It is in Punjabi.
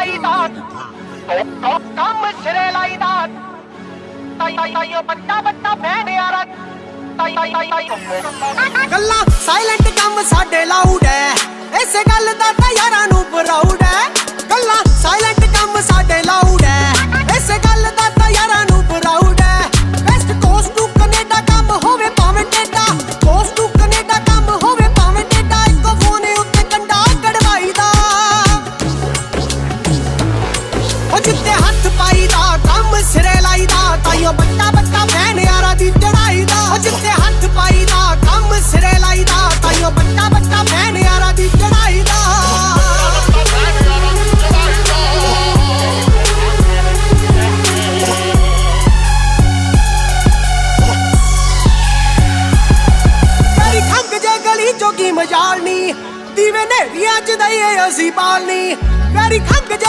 ਲਾਈਦਾਤ ਟੋਕ ਟੋਕ ਗੱਲਾਂ ਸਾਇਲੈਂਟ ਕੰਮ ਸਾਡੇ ਲਾਊਡ ਐ। ਐਸੇ ਗੱਲ ਦਾ ਲਾਈਦਾ, ਕੰਮ ਸਿਰੇ ਲਾਈਦਾ, ਤਾਈਓ ਬੱਟਾ ਬੱਟਾ ਫੈਨ ਯਾਰਾ ਦੀ ਚੜਾਈਦਾ, ਉਹ ਜਿੱਤੇ ਹੱਥ ਪਾਈਦਾ, ਕੰਮ ਸਿਰੇ ਲਾਈਦਾ, ਤਾਈਓ ਬੱਟਾ ਬੱਟਾ ਫੈਨ ਯਾਰਾ ਦੀ ਚੜਾਈਦਾ। ਜੋਗੀ ਮਜਾਲਨੀ, ਦੀਵੇ ਨੇ ਵੀ ਅੱਜ ਦਈਏ ਅਸੀਂ ਪਾਲਨੀ ਪਿਆਰੀ ਖੰਗ ਜੇ